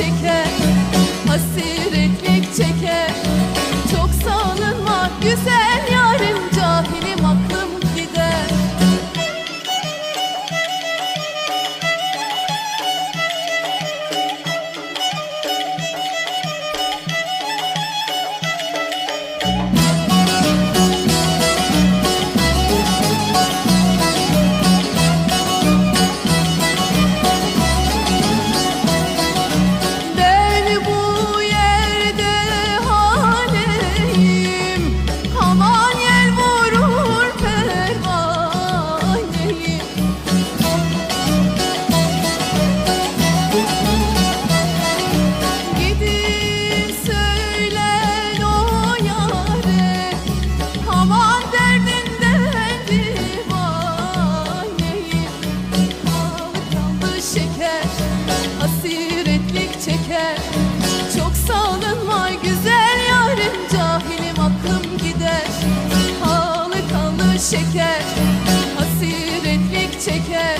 çiçekler asil şeker Çok sağlınma güzel yarim Cahilim aklım gider. Halı kanlı şeker Hasretlik çeker.